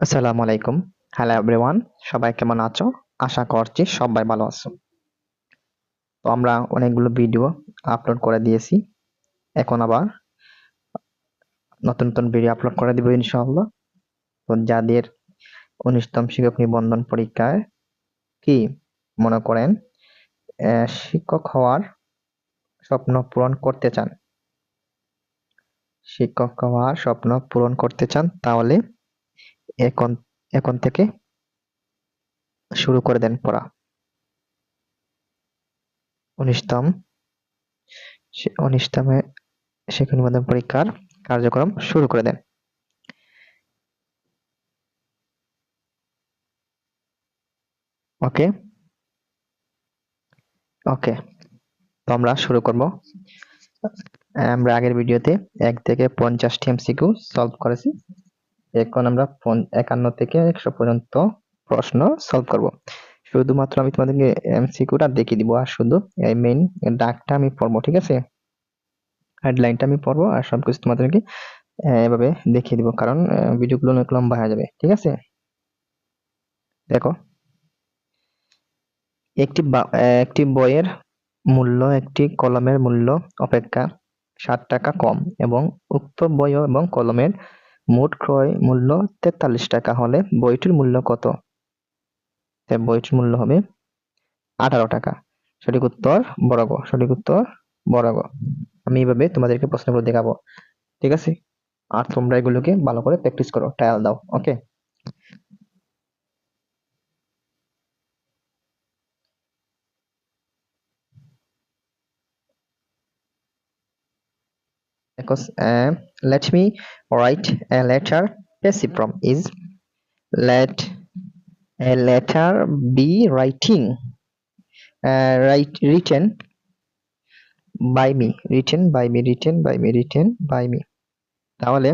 আসসালামু আলাইকুম। Hello everyone সবাই কেমন আছো? আশা করছি সবাই ভালো আছো। তো আমরা অনেকগুলো ভিডিও আপলোড করে দিয়েছি। এখন আবার নতুন নতুন ভিডিও আপলোড করে দিব ইনশাআল্লাহ। তো যাদের উনিশতম শিক্ষক নিবন্ধন পরীক্ষায় কি মনে করেন শিক্ষক হওয়ার স্বপ্ন পূরণ করতে চান? শিক্ষক হওয়ার স্বপ্ন পূরণ করতে চান, তাহলে এখন এখন থেকে শুরু করে দেন পড়া। উনিশতম উনিশতমে শিক্ষা নিবন্ধন পরীক্ষার কার্যক্রম শুরু করে দেন। ওকে? ওকে, তো আমরা শুরু করব। আমরা আগের ভিডিওতে এক থেকে পঞ্চাশটি এমসিকিউ সলভ করেছি। এখন আমরা একান্ন থেকে একশো পর্যন্ত প্রশ্ন সলভ করব। শুধুমাত্র আমি তোমাদেরকে এমসিকিউটা দেখিয়ে দিব, আর শুধু এই মেইন ডাকটা আমি পড়ব, ঠিক আছে? হেডলাইনটা আমি পড়ব, আর সবকিছু তোমাদেরকে এভাবে দেখিয়ে দিব, কারণ ভিডিওগুলো অনেক লম্বা হয়ে যাবে, ঠিক আছে? দেখো। একটি একটি বইয়ের মূল্য, একটি কলমের মূল্য অপেক্ষা ষাট টাকা কম, এবং উক্ত বই এবং কলমের মোট ক্রয় মূল্য তেতাল্লিশ টাকা হলে বইটির মূল্য কত? বইটির মূল্য হবে আঠারো টাকা। সঠিক উত্তর বড় গ সঠিক উত্তর বড় গ আমি এইভাবে তোমাদেরকে প্রশ্নগুলো দেখাবো। ঠিক আছে? আর তোমরা এগুলোকে ভালো করে প্র্যাকটিস করো ট্রায়াল দাও okay let me write a letter passive form is let a letter be writing uh, write written by me written by me written by me written by me তাহলে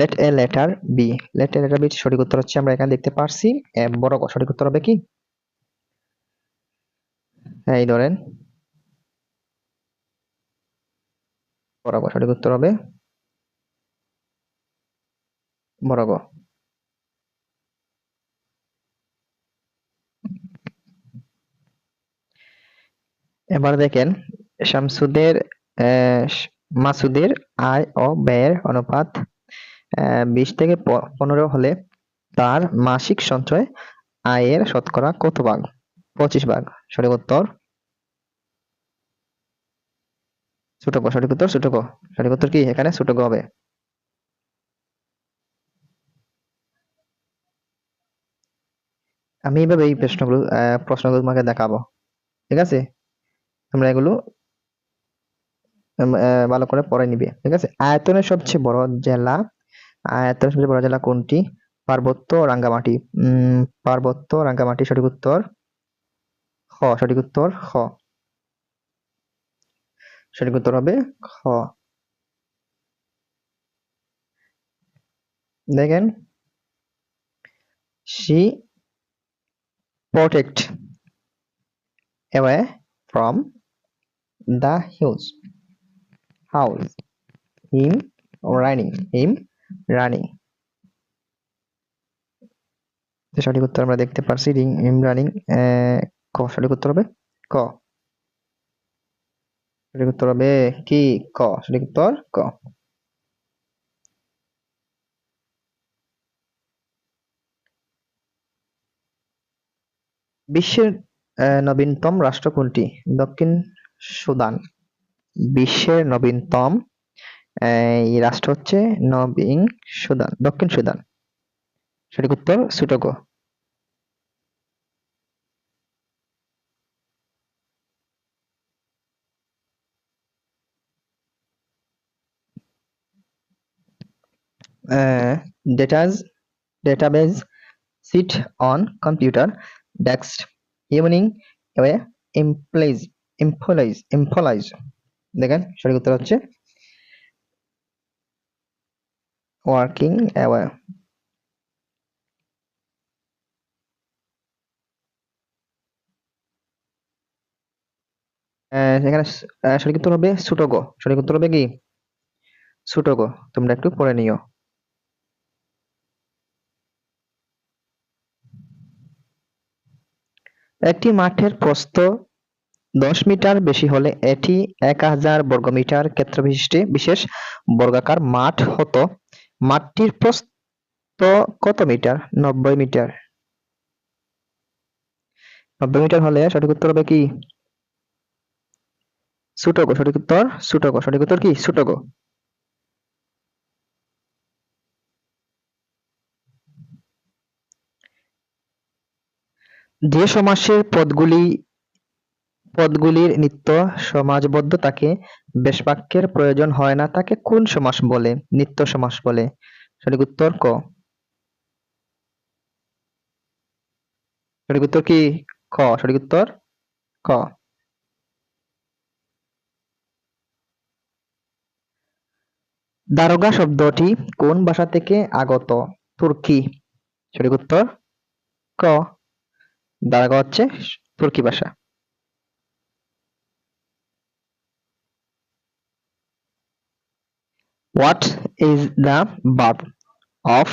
let a letter be let a letter be সঠিক উত্তর হচ্ছে আমরা এখানে দেখতে পারছি বড় সঠিক উত্তর হবে কি এই ধরেন বরাবর, সঠিক উত্তর হবে? বরাবর। এবার দেখেন শামসুদের মাসুদের আয় ও ব্যয়ের অনুপাত বিশ থেকে পনেরো হলে তার মাসিক সঞ্চয় আয়ের শতকরা কত ভাগ? পঁচিশ ভাগ। সঠিক উত্তর ছোট ক, সঠিক উত্তর ছোট ক। সঠিক উত্তর কি? এখানে ছোট ক হবে। আমি এইভাবে এই প্রশ্নগুলো প্রশ্নগুলো তোমাকে দেখাবো। ঠিক আছে? তোমরা এগুলো ভালো করে পড়ে নিবে। ঠিক আছে? আয়তনের সবচেয়ে বড় জেলা, আয়তনের সবচেয়ে বড় জেলা কোনটি? পার্বত্য রাঙ্গামাটি। পার্বত্য রাঙ্গামাটি সঠিক উত্তর খ সঠিক উত্তর খ সঠিক উত্তর হবে খ। দেখেন see protect away from the huge house him running him running সঠিক উত্তর আমরা দেখতে পারছি রিং হিম রানিং ক। সঠিক উত্তর হবে ক। সঠিক উত্তর হবে কি ক সঠিক উত্তর ক বিশ্বের নবীনতম রাষ্ট্র কোনটি? দক্ষিণ সুদান। বিশ্বের নবীনতম এই রাষ্ট্র হচ্ছে নবীন সুদান, দক্ষিণ সুদান। সঠিক উত্তর সুটকো ডেটাজ database sit on computer desk evening এভাবে এমপ্লয়িজ এমপ্লয়িজ এমপ্লয়িজ দেখেন, সঠিক উত্তর হচ্ছে ওয়ার্কিং অ্যাওয়ার এখানে সঠিক উত্তর হবে সুটোগো। সঠিক উত্তর হবে কি? সুটোগো। তোমরা একটু পড়ে নিও। একটি মাঠের প্রস্থ দশ মিটার, বেশি হলে এটি এক হাজার বর্গমিটার ক্ষেত্রবিশিষ্ট বিশেষ বর্গাকার মাঠ হতো। মাঠটির প্রস্থ কত মিটার? নব্বই মিটার। নব্বই মিটার হলে সঠিক উত্তর হবে কি? সুটগো। সঠিক উত্তর সুটগো। সঠিক উত্তর কি? সুটগো। যে সমাসের পদগুলি, পদগুলির নিত্য সমাজবদ্ধ তাকে বেশবাক্যের প্রয়োজন হয় না, তাকে কোন সমাস বলে? নিত্য সমাস বলে। সঠিক উত্তর ক। সঠিক উত্তর কি? খ। সঠিক উত্তর ক। দারোগা শব্দটি কোন ভাষা থেকে আগত? তুর্কি। সঠিক উত্তর ক। দারোগা হচ্ছে তুর্কি ভাষা What is the verb of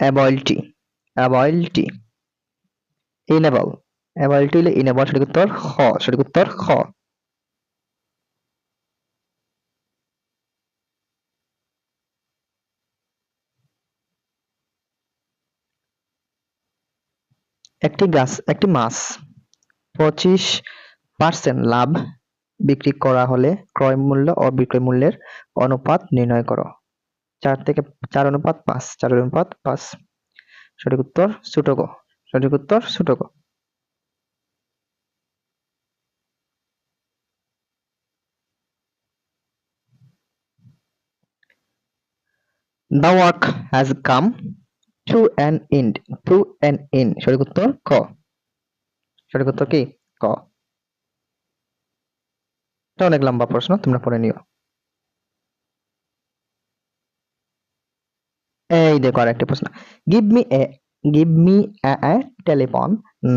ability? Ability. Enable. Ability হলে enable সঠিক উত্তর খ সঠিক উত্তর খ একটি গাছ, একটি মাছ পঁচিশ পার্সেন্ট লাভ বিক্রি করা হলে ক্রয় মূল্য ও বিক্রয় মূল্যের অনুপাত নির্ণয় করো। চার থেকে, চার অনুপাত পাঁচ, চার অনুপাত পাঁচ। সঠিক উত্তর সুটকো সঠিক উত্তর সুটকো The work has come. To an end. To an end. সঠিক উত্তর ক। সঠিক উত্তর কি? ক। এটা অনেক লম্বা প্রশ্ন, তোমরা পড়ে নিও। এই দেখো আর একটা প্রশ্ন give me a give me a telephone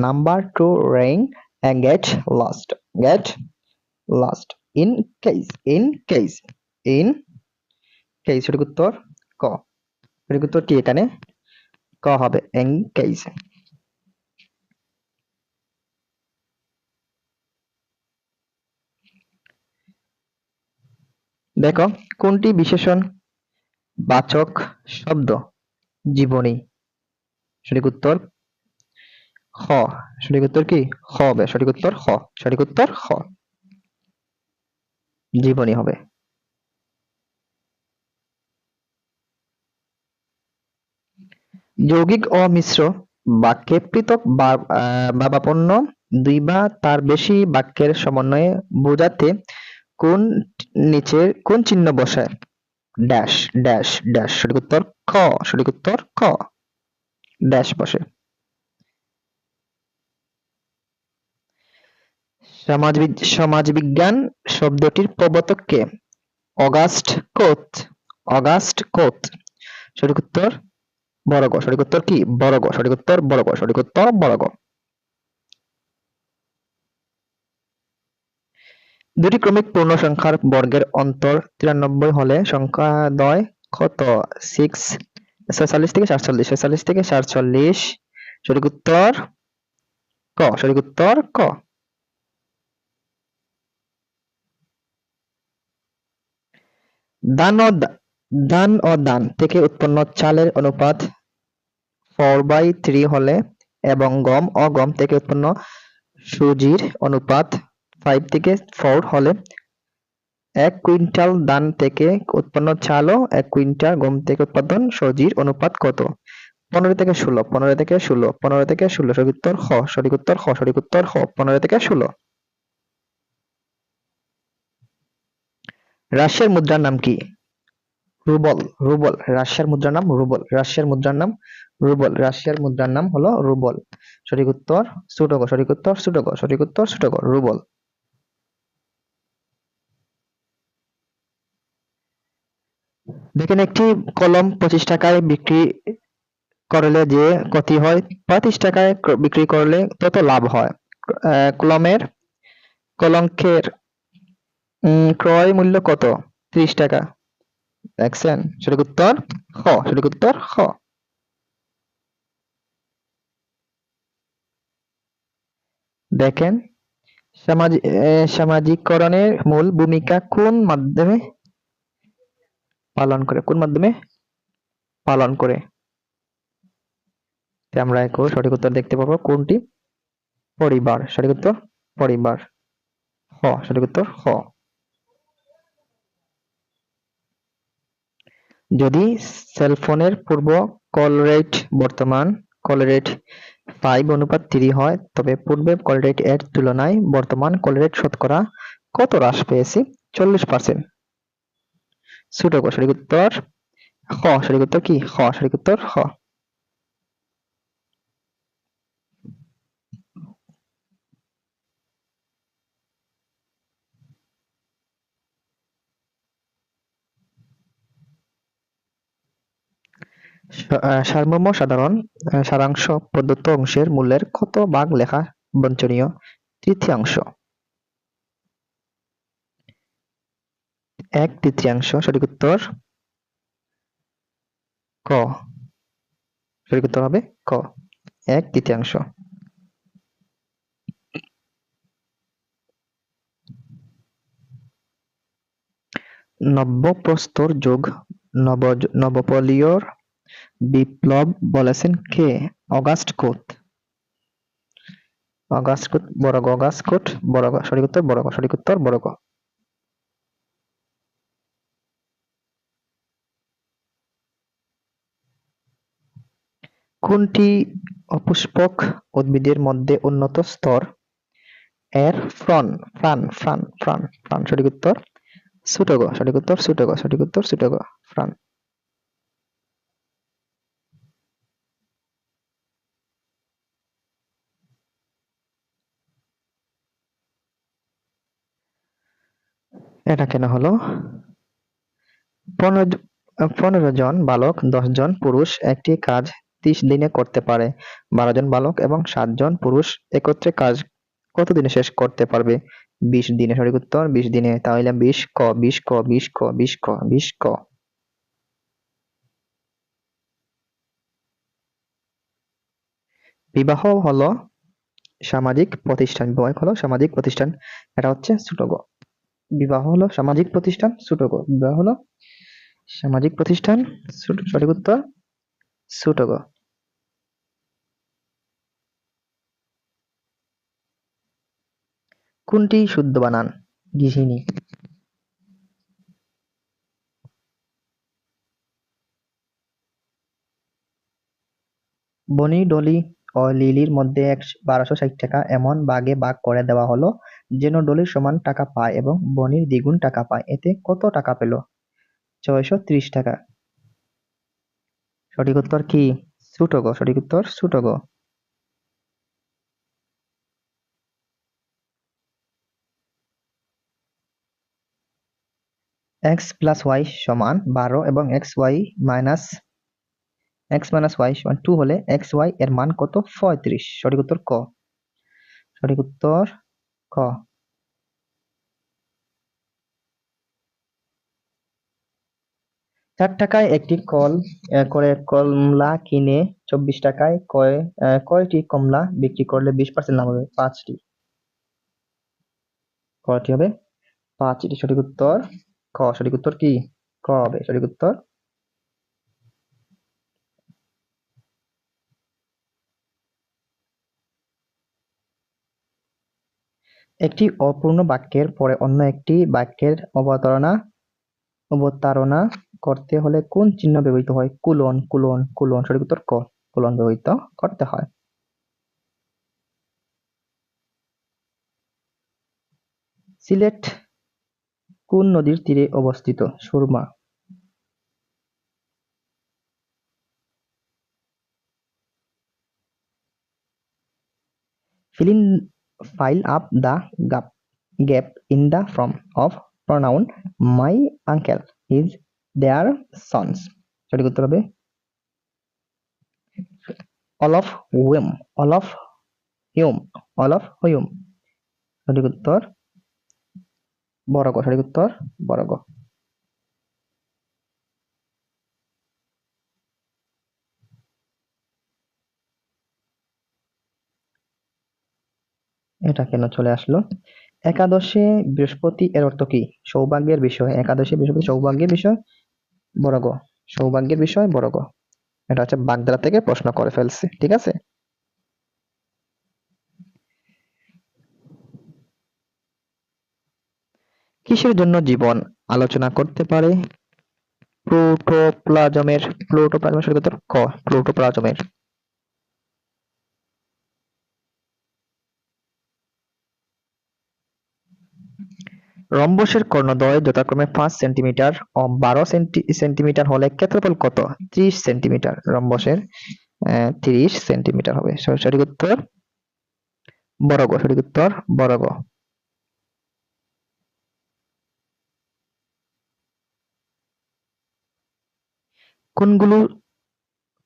number to ring a get lost get lost in case in case in case সঠিক উত্তর ক। সঠিক উত্তর কি এখানে? ক হবে কেস দেখো, কোনটি বিশেষণ? বাচক শব্দ, জীবনী। সঠিক উত্তর? খ সঠিক উত্তর কি? খ হবে। সঠিক উত্তর খ সঠিক উত্তর খ জীবনী হবে। যৌগিক ও মিশ্র বাক্যে পৃথক ভাবাপন্ন দুই বা তার বেশি বাক্যের সমন্বয়ে বোঝাতে কোন নিচের কোন চিহ্ন বসায়? ড্যাশ ড্যাশ ড্যাশ সঠিক উত্তর খ, সঠিক উত্তর খ। ড্যাশ বসে। সমাজবিদ- সমাজবিজ্ঞান শব্দটির প্রবর্তক কে? অগাস্ট কোত। অগাস্ট কোথ সঠিক উত্তর বড় গ, সঠিক উত্তর কি? বড় গ, সঠিক উত্তর, বড় গ, সঠিক উত্তর, বড় গ। দুটি ক্রমিক পূর্ণ সংখ্যার বর্গের অন্তর তিরানব্বই হলে সংখ্যা দয় কত? সিক্স ছেচল্লিশ থেকে সাতচল্লিশ, ছেচল্লিশ থেকে সাতচল্লিশ, সঠিক উত্তর ক, সঠিক উত্তর ক। দান ও দান ও দান থেকে উৎপন্ন চালের অনুপাত ফোর বাই থ্রি হলে এবং গম ও গম থেকে উৎপন্ন সুজির অনুপাত ফাইভ থেকে ফোর হলে এক কুইন্টাল ধান থেকে উৎপন্ন চাল ও এক কুইন্টাল গম থেকে উৎপাদন সজির অনুপাত কত? পনেরো থেকে ষোলো, পনেরো থেকে ষোলো, পনেরো থেকে ষোলো, সঠিক উত্তর খ সঠিক উত্তর খ সঠিক উত্তর খ পনেরো থেকে ষোলো। রাশিয়ার মুদ্রার নাম কি? রুবল রুবল, রাশিয়ার মুদ্রার নাম রুবল, রাশিয়ার মুদ্রার নাম রুবল, রাশিয়ার মুদ্রার নাম হলো রুবল। সঠিক উত্তর সুটক, সঠিক উত্তর সুটক, সঠিক উত্তর সুটক, রুবল। দেখেন, একটি কলম পঁচিশ টাকায় বিক্রি করলে যে ক্ষতি হয়, পঁয়ত্রিশ টাকায় বিক্রি করলে তত লাভ হয়। কলমের, কলঙ্কের ক্রয় মূল্য কত? ত্রিশ টাকা। দেখছেন? সঠিক উত্তর খ সঠিক উত্তর খ দেখেন সামাজিক সামাজিককরণের মূল ভূমিকা কোন মাধ্যমে পালন করে? কোন মাধ্যমে পালন করে? আমরা একো সঠিক উত্তর দেখতে পাবো। কোনটি? পরিবার। সঠিক উত্তর, পরিবার। হ, সঠিক উত্তর, হ। যদি সেলফোনের পূর্ব কল রেট বর্তমান, কল রেট ফাইভ অনুপাত থ্রি হয়, তবে পূর্বে কল রেট এর তুলনায় বর্তমান কল রেট শতকরা কত হ্রাস পেয়েছি? চল্লিশ পার্সেন্ট ছোট সঠিক উত্তর খ সঠিক উত্তর কি? খ সঠিক উত্তর হ। সারমর্ম সাধারণ সারাংশ প্রদত্ত অংশের মূল্যের কত ভাগ লেখা বাঞ্ছনীয় তৃতীয়াংশ। এক তৃতীয়াংশ, সঠিক উত্তর ক। সঠিক উত্তর হবে ক। এক তৃতীয়াংশ। নব্যপ্রস্তর যুগ নব নবপলীয়র বিপ্লব বলেছেন কে? Auguste Comte. অগাস্ট কোট, বড় গ অগাস্ট কোট, বড় গ, সঠিক উত্তর, বড় গ, সঠিক উত্তর, বড় গ। কোনটি অপুষ্পক উদ্ভিদের মধ্যে উন্নত স্তর? এর ফ্রন, ফ্রান ফ্রান ফ্রান ফ্রান, সঠিক উত্তর। সুটগ সঠিক উত্তর সুটগ সঠিক উত্তর সুটগ ফ্রান। এটা কেন হলো? পনেরো জন বালক, দশ জন পুরুষ একটি কাজ ত্রিশ দিনে করতে পারে। বারো জন বালক এবং সাত জন পুরুষ একত্রে কাজ কত দিনে শেষ করতে পারবে? বিশ দিনে সঠিক উত্তর, বিশ দিনে। তাহলে বিশ ক বিশ ক বিশ ক বিশ ক বিশ ক। বিবাহ হলো সামাজিক প্রতিষ্ঠান, বিবাহ হলো সামাজিক প্রতিষ্ঠান। এটা হচ্ছে ছোট গ। বিবাহ হলো সামাজিক প্রতিষ্ঠান, ছোট গ, বিবাহ হলো সামাজিক প্রতিষ্ঠান সঠিক উত্তর, ছোট কোনটি শুদ্ধ বানান? গৃহিণী। বনি, ডলি ও লিলির মধ্যে এক বারোশো ষাট টাকা এমন ভাগে ভাগ করে দেওয়া হলো, যেন ডলির সমান টাকা পায় এবং বনির দ্বিগুণ টাকা পায়। এতে কত টাকা পেল? ছয়শো ত্রিশ টাকা। সঠিক উত্তর কি? ছোট গ সঠিক উত্তর ছোট গ এক্স প্লাস ওয়াই সমান বারো এবং X Y minus X minus Y সমান টু হলে এক্স ওয়াই এর মান কত? পঁয়ত্রিশ। সঠিক উত্তর ক। সঠিক উত্তর ক। চার টাকায় একটি কল করে কমলা কিনে চব্বিশ টাকায় কয় কয়টি কমলা বিক্রি করলে বিশ পার্সেন্ট লাভ হবে? পাঁচটি। কয়টি হবে? পাঁচটি। সঠিক উত্তর ক। সঠিক উত্তর কি? ক হবে। সঠিক উত্তর একটি অপূর্ণ বাক্যের পরে অন্য একটি বাক্যের অবতারণা অবতারণা করতে হলে কোন চিহ্ন ব্যবহৃত হয়? কুলন কুলন কুলন সঠিক উত্তর ক। কুলন ব্যবহৃত করতে হয়। সিলেট কোন নদীর তীরে অবস্থিত? Surma. in file up the gap gap in the form of pronoun my uncle is their sons সঠিক উত্তর হবে all of whom all of whom all of whom সঠিক উত্তর বড় গ সঠিক উত্তর বড় এটা কেন চলে আসলো? একাদশে বৃহস্পতি এর অর্থ কি? সৌভাগ্যের বিষয়। একাদশে বৃহস্পতি সৌভাগ্যের বিষয়, বড় গ। সৌভাগ্যের বিষয়, বড় গ। এটা হচ্ছে বাগদারা থেকে প্রশ্ন করে ফেলছে, ঠিক আছে? কিসের জন্য জীবন আলোচনা করতে পারে? প্রোটোপ্লাজমের প্রোটোপ্লাজমের উত্তর ক। প্রোটোপ্লাজমের রম্বসের কর্ণদ্বয় যথাক্রমে পাঁচ সেন্টিমিটার ও বারো সেন্টিমিটার হলে ক্ষেত্রফল কত? ত্রিশ সেন্টিমিটার। রম্বসের ত্রিশ সেন্টিমিটার হবে। সঠিক উত্তর? বর্গ। সঠিক উত্তর? বর্গ। কোনগুলো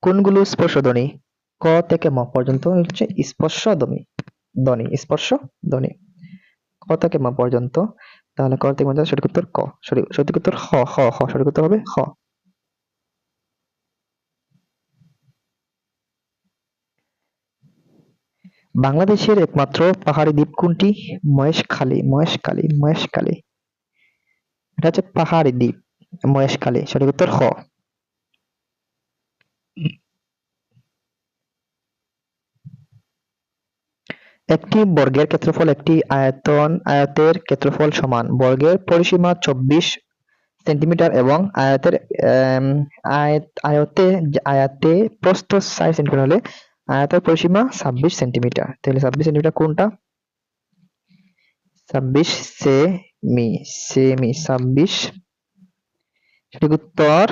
কোনগুলো স্পর্শধ্বনি? ক থেকে ম পর্যন্ত হচ্ছে স্পর্শ ধ্বনি ধ্বনি স্পর্শ ধ্বনি ক থেকে ম পর্যন্ত, তাহলে ক থেকে সঠিক উত্তর ক। সঠিক সঠিক উত্তর হ হ হ, সঠিক উত্তর হবে হ। বাংলাদেশের একমাত্র পাহাড়ি দ্বীপ কোনটি মহেশখালী মহেশখালী মহেশখালী। এটা হচ্ছে পাহাড়ি দ্বীপ, মহেশখালী। সঠিক উত্তর হ। একটি বর্গের ক্ষেত্রফল একটি আয়তন, আয়তের ক্ষেত্রফল সমান। বর্গের পরিসীমা চব্বিশ সেন্টিমিটার এবং আয়তের আয়তে আয়তে প্রস্থ ষাট সেন্টিমিটার হলে আয়তের পরিসীমা ছাব্বিশ সেন্টিমিটার। তাহলে ছাব্বিশ সেন্টিমিটার কোনটা? ছাব্বিশ সে সেমি সেমি ছাব্বিশ সঠিক উত্তর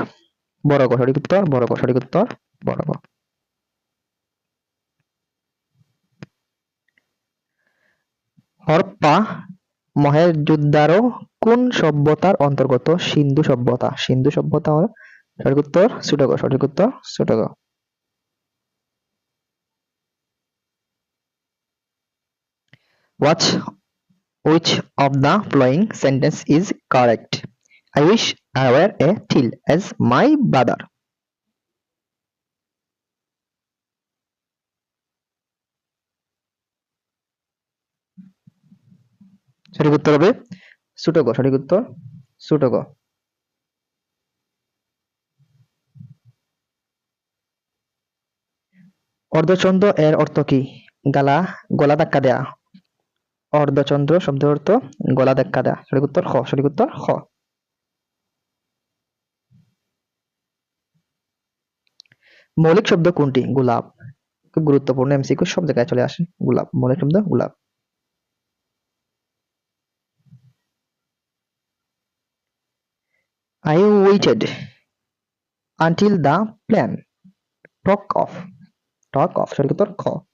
বর্গ সঠিক উত্তর বর্গ সঠিক উত্তর বর্গ হরপ্পা মহেঞ্জোদারো কোন সভ্যতার অন্তর্গত সিন্ধু সভ্যতা সিন্ধু সভ্যতা হল সঠিক উত্তর ছোটগ সঠিক উত্তর ছোটগ What which of the following sentence is correct? I wish I were a till as my brother. সঠিক উত্তর হবে গ সঠিক উত্তর গ অর্ধচন্দ্র এর অর্থ কি? গালা, গলা ধাক্কা দেয়া। অর্ধচন্দ্র শব্দের অর্থ গলা ধাক্কা দেয়া। সঠিক উত্তর খ, সঠিক উত্তর খ। মৌলিক শব্দ কোনটি? গোলাপ। খুব গুরুত্বপূর্ণ এমসিকিউ সব জায়গায় চলে আসে। গোলাপ, মৌলিক শব্দ গোলাপ। I waited until the plan. Talk of talk of sorry খ